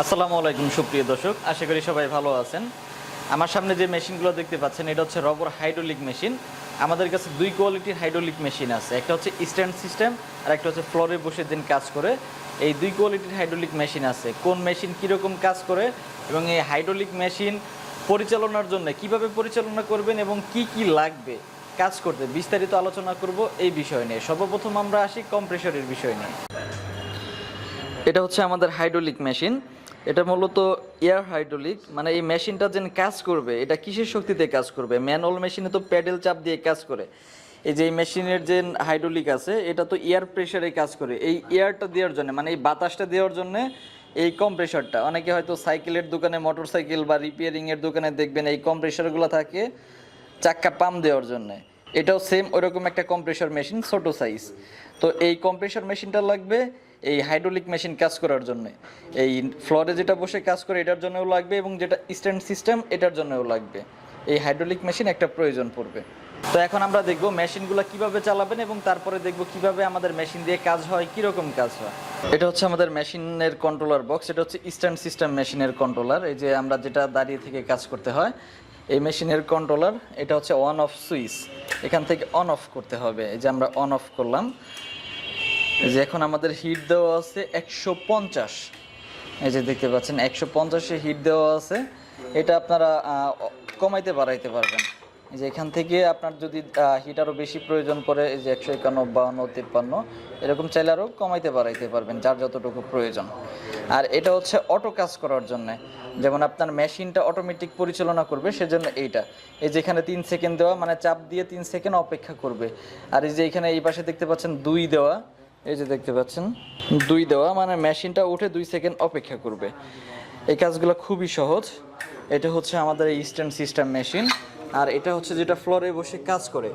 আসসালামু আলাইকুম, সুপ্রিয় দর্শক। আশা করি সবাই ভালো আছেন। আমার সামনে যে মেশিনগুলো দেখতে পাচ্ছেন, এটা হচ্ছে রবর হাইড্রোলিক মেশিন। আমাদের কাছে দুই কোয়ালিটির হাইড্রোলিক মেশিন আছে। একটা হচ্ছে স্ট্যান্ড সিস্টেম আর একটা হচ্ছে ফ্লোরে বসে দিন কাজ করে। এই দুই কোয়ালিটির হাইড্রোলিক মেশিন আছে। কোন মেশিন কীরকম কাজ করে এবং এই হাইড্রোলিক মেশিন পরিচালনার জন্য কীভাবে পরিচালনা করবেন এবং কি কি লাগবে কাজ করতে, বিস্তারিত আলোচনা করব এই বিষয় নিয়ে। সর্বপ্রথম আমরা আসি কম্প্রেসরের বিষয় নিয়ে। এটা হচ্ছে আমাদের হাইড্রোলিক মেশিন। এটা মূলত এয়ার হাইড্রোলিক মানে এই মেশিনটা যেন কাজ করবে, এটা কিসের শক্তিতে কাজ করবে? ম্যানুয়াল মেশিনে তো প্যাডেল চাপ দিয়ে কাজ করে। এই যে মেশিনের যে হাইড্রোলিক আছে, এটা তো এয়ার প্রেশারে কাজ করে। এই এয়ারটা দেওয়ার জন্য মানে এই বাতাসটা দেওয়ার জন্য এই কম্প্রেসরটা অনেকে হয়তো সাইকেলের দোকানে মোটর সাইকেল বা রিপেয়ারিংয়ের দোকানে দেখবেন এই কম্প্রেসরগুলো থাকে, চাক্কা পাম্প দেওয়ার জন্য। এটাও সেম ওইরকম একটা কম্প্রেসর মেশিন ছোট সাইজ তো এই কম্প্রেসর মেশিনটা লাগবে এই হাইড্রোলিক মেশিন কাজ করার জন্য। এই ফ্লোরে যেটা বসে কাজ করে, এটার জন্যও লাগবে এবং যেটা স্ট্যান্ড সিস্টেম এটার জন্যও লাগবে। এই হাইড্রোলিক মেশিন একটা প্রয়োজন পড়বে। তো এখন আমরা দেখব মেশিনগুলো কীভাবে চালাবেন এবং তারপরে দেখব কীভাবে আমাদের মেশিন দিয়ে কাজ হয়, কীরকম কাজ হয়। এটা হচ্ছে আমাদের মেশিনের কন্ট্রোলার বক্স এটা হচ্ছে স্ট্যান্ড সিস্টেম মেশিনের কন্ট্রোলার এই যে আমরা যেটা দাঁড়িয়ে থেকে কাজ করতে হয়, এই মেশিনের কন্ট্রোলার এটা হচ্ছে অন অফ সুইচ এখান থেকে অন অফ করতে হবে। এই যে আমরা অন অফ করলাম। যে এখন আমাদের হিট দেওয়া আছে একশো পঞ্চাশ। এই যে দেখতে পাচ্ছেন, একশো পঞ্চাশে হিট দেওয়া আছে। এটা আপনারা কমাইতে বাড়াইতে পারবেন। এই যে এখান থেকে আপনার যদি হিট আরও বেশি প্রয়োজন পড়ে, এই যে একশো একান্ন বাউন্ন তিপ্পান্ন, এরকম চাইলে আরও কমাইতে বাড়াইতে পারবেন, যার যতটুকু প্রয়োজন। আর এটা হচ্ছে অটো কাজ করার জন্য। যেমন আপনার মেশিনটা অটোমেটিক পরিচালনা করবে, সেজন্য এইটা। এই যে এখানে তিন সেকেন্ড দেওয়া মানে চাপ দিয়ে তিন সেকেন্ড অপেক্ষা করবে। আর এই যে এখানে এই পাশে দেখতে পাচ্ছেন দুই দেওয়া। এই যে দেখতে পাচ্ছেন, দুই দেওয়া মানে মেশিনটা উঠে দুই সেকেন্ড অপেক্ষা করবে। এই কাজগুলো খুবই সহজ। এটা হচ্ছে আমাদের এই সিস্টেম মেশিন আর এটা হচ্ছে যেটা ফ্লোরে বসে কাজ করে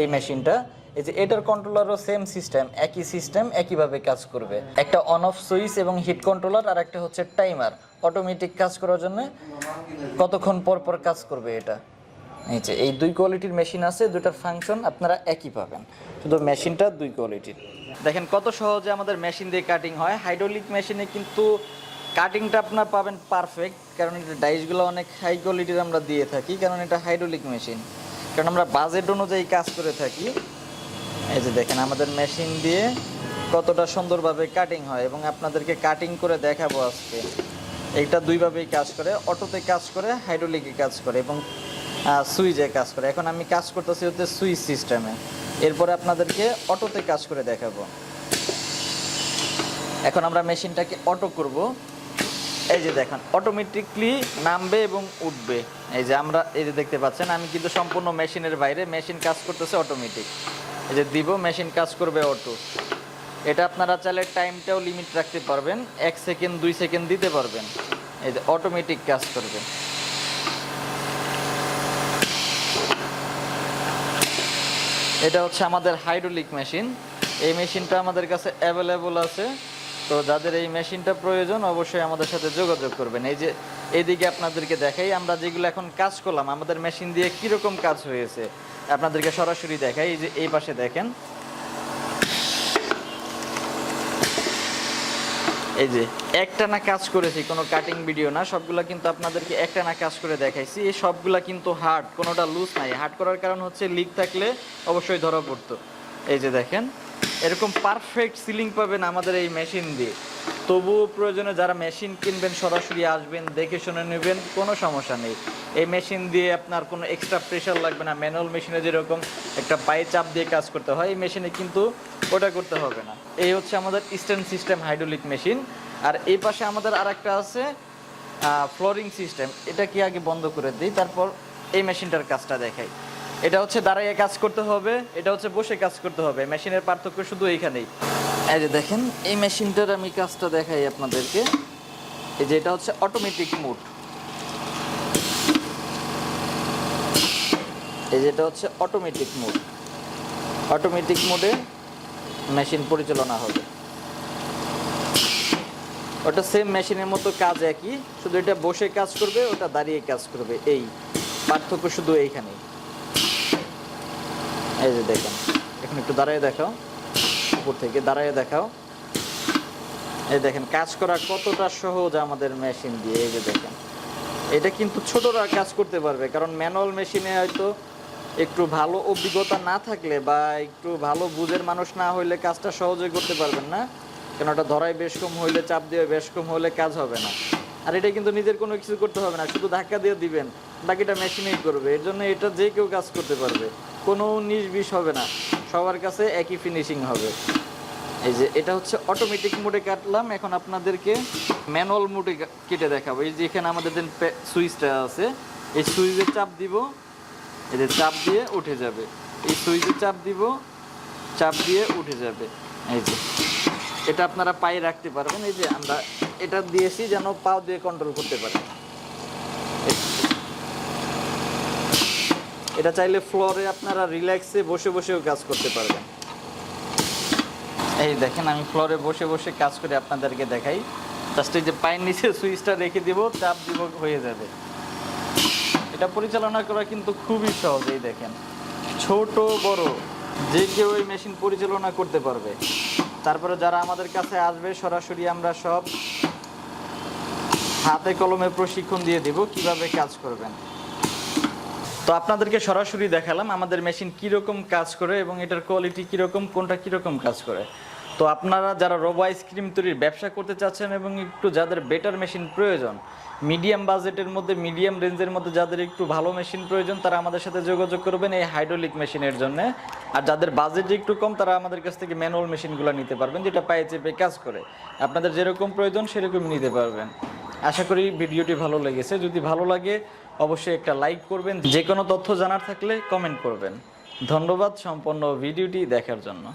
এই মেশিনটা এই যে এটার কন্ট্রোলারও সেম সিস্টেম একই সিস্টেম একইভাবে কাজ করবে। একটা অন অফ সুইচ এবং হিট কন্ট্রোলার আর একটা হচ্ছে টাইমার অটোমেটিক কাজ করার জন্য কতক্ষণ পর পর কাজ করবে এটা। এই যে, এই দুই কোয়ালিটির মেশিন আছে দুটার ফাংশন আপনারা একই পাবেন। শুধু মেশিনটা দুই কোয়ালিটির দেখেন কত সহজে আমাদের মেশিন দিয়ে কাটিং হয়। হাইড্রোলিক মেশিনে কিন্তু কাটিংটা আপনার পাবেন পারফেক্ট কারণ এটা ডাইসগুলো অনেক হাই কোয়ালিটির আমরা দিয়ে থাকি, কারণ এটা হাইড্রোলিক মেশিন কারণ আমরা বাজেট অনুযায়ী কাজ করে থাকি। এই যে দেখেন, আমাদের মেশিন দিয়ে কতটা সুন্দরভাবে কাটিং হয় এবং আপনাদেরকে কাটিং করে দেখাবো আজকে। এইটা দুইভাবেই কাজ করে, অটোতে কাজ করে হাইড্রোলিকে কাজ করে এবং সুইচে কাজ করে। এখন আমি কাজ করতেছি হচ্ছে সুইচ সিস্টেমে। এরপরে আপনাদেরকে অটোতে কাজ করে দেখাবো। এখন আমরা মেশিনটাকে অটো করব। এই যে দেখেন অটোমেটিকলি নামবে এবং উঠবে। এই যে আমরা, এই যে দেখতে পাচ্ছেন, আমি কিন্তু সম্পূর্ণ মেশিনের বাইরে মেশিন কাজ করতেছে অটোমেটিক এই যে দিব, মেশিন কাজ করবে অটো। এটা আপনারা চাইলে টাইমটাও লিমিট রাখতে পারবেন। এক সেকেন্ড, দুই সেকেন্ড দিতে পারবেন। এই যে অটোমেটিক কাজ করবে। এটা হচ্ছে আমাদের হাইড্রোলিক মেশিন এই মেশিনটা আমাদের কাছে অ্যাভেলেবল আছে। তো যাদের এই মেশিনটা প্রয়োজন, অবশ্যই আমাদের সাথে যোগাযোগ করবেন। এই যে, এইদিকে আপনাদেরকে দেখাই, আমরা যেগুলো এখন কাজ করলাম, আমাদের মেশিন দিয়ে কীরকম কাজ হয়েছে, আপনাদেরকে সরাসরি দেখাই। এই যে, এই পাশে দেখেন এই যে, একটানা কাজ করেছি, কোনো কাটিং ভিডিও না, সবগুলা কিন্তু আপনাদেরকে একটানা কাজ করে দেখাইছি। এই সবগুলা কিন্তু হার্ড কোনোটা লুজ নাই। হার্ড করার কারণ হচ্ছে লিক থাকলে অবশ্যই ধরা পড়তো। এই যে দেখেন, এরকম পারফেক্ট সিলিং পাবেন আমাদের এই মেশিন দিয়ে। তবুও প্রয়োজনে যারা মেশিন কিনবেন, সরাসরি আসবেন, দেখে শুনে নেবেন, কোনো সমস্যা নেই। এই মেশিন দিয়ে আপনার কোনো এক্সট্রা প্রেশার লাগবে না। ম্যানুয়াল মেশিনে যেরকম একটা পায়ে চাপ দিয়ে কাজ করতে হয়, এই মেশিনে কিন্তু ওটা করতে হবে না। এই হচ্ছে আমাদের স্ট্যান্ড সিস্টেম হাইড্রোলিক মেশিন আর এই পাশে আমাদের আরেকটা আছে ফ্লোরিং সিস্টেম এটা কি আগে বন্ধ করে দিই, তারপর এই মেশিনটার কাজটা দেখাই। এটা হচ্ছে দাঁড়াইয়ে কাজ করতে হবে, এটা হচ্ছে বসে কাজ করতে হবে। মেশিনের পার্থক্য শুধু এইখানেই। এই যে দেখেন, এই মেশিনটার আমি কাজটা দেখাই আপনাদেরকে। এই যে এটা হচ্ছে অটোমেটিক মোড এই যেটা হচ্ছে অটোমেটিক মোড অটোমেটিক মোডে মেশিন পরিচালনা হবে। ওটা সেম মেশিনের মতো কাজ একই, শুধু এটা বসে কাজ করবে, ওটা দাঁড়িয়ে কাজ করবে, এই পার্থক্য শুধু এইখানেই। এই যে দেখেন, এখন একটু দাঁড়ায় দেখাও, উপর থেকে দাঁড়ায় দেখাও। এই দেখেন, কাজ করা কতটা সহজ আমাদের মেশিন দিয়ে, এই যে দেখেন। এটা কিন্তু ছোটরা কাজ করতে পারবে, কারণ ম্যানুয়াল মেশিনে হয়তো একটু ভালো অভিজ্ঞতা না থাকলে বা একটু ভালো বুঝের মানুষ না হইলে কাজটা সহজে করতে পারবেন না। কেন ওটা ধরাই বেশ কম হইলে, চাপ দিয়ে বেশ কম হইলে কাজ হবে না। আর এটা কিন্তু নিজের কোনো কিছু করতে হবে না, শুধু ধাক্কা দিয়ে দিবেন, বাকিটা মেশিনেই করবে। এর জন্য এটা যে কেউ কাজ করতে পারবে। কোনো উনিশ হবে না, সবার কাছে একই ফিনিশিং হবে। এই যে এটা হচ্ছে অটোমেটিক মোডে কাটলাম, এখন আপনাদেরকে ম্যানুয়াল মোডে কেটে দেখাবো। এই যে এখানে আমাদের সুইচটা আছে, এই সুইচে চাপ দিব যে চাপ দিয়ে উঠে যাবে। এই সুইচে চাপ দিব, চাপ দিয়ে উঠে যাবে। এই যে, এটা আপনারা পায়ে রাখতে পারবেন। এই যে আমরা এটা দিয়েছি যেন পাও দিয়ে কন্ট্রোল করতে পারেন এটা চাইলে ফ্লোরে আপনারা রিল্যাক্সে বসে বসেও কাজ করতে পারবেন। এই দেখেন, আমি ফ্লোরে বসে বসে কাজ করে আপনাদেরকে দেখাই। জাস্ট এই যে পায়ের নিচে সুইচটা রেখে দিব, চাপ দিব, হয়ে যাবে। এটা পরিচালনা করা কিন্তু খুবই সহজ এই দেখেন। ছোট, বড়, যে কেউ এই মেশিন পরিচালনা করতে পারবে। তারপরে যারা আমাদের কাছে আসবে, সরাসরি আমরা সব হাতে কলমে প্রশিক্ষণ দিয়ে দিব কীভাবে কাজ করবেন। তো আপনাদেরকে সরাসরি দেখালাম আমাদের মেশিন কীরকম কাজ করে এবং এটার কোয়ালিটি কীরকম, কোনটা কীরকম কাজ করে। তো আপনারা যারা রোবো আইসক্রিম তৈরির ব্যবসা করতে চাচ্ছেন এবং একটু যাদের বেটার মেশিন প্রয়োজন মিডিয়াম বাজেটের মধ্যে মিডিয়াম রেঞ্জের মধ্যে যাদের একটু ভালো মেশিন প্রয়োজন, তারা আমাদের সাথে যোগাযোগ করবেন এই হাইড্রোলিক মেশিনের জন্য। আর যাদের বাজেট একটু কম, তারা আমাদের কাছ থেকে ম্যানুয়াল মেশিনগুলো নিতে পারবেন, যেটা পায়ে চেপে কাজ করে। আপনাদের যেরকম প্রয়োজন সেরকম নিতে পারবেন। আশা করি ভিডিওটি ভালো লেগেছে। যদি ভালো লাগে, অবশ্যই একটা লাইক করবেন। যে কোনো তথ্য জানার থাকলে কমেন্ট করবেন। ধন্যবাদ সম্পন্ন ভিডিওটি দেখার জন্য।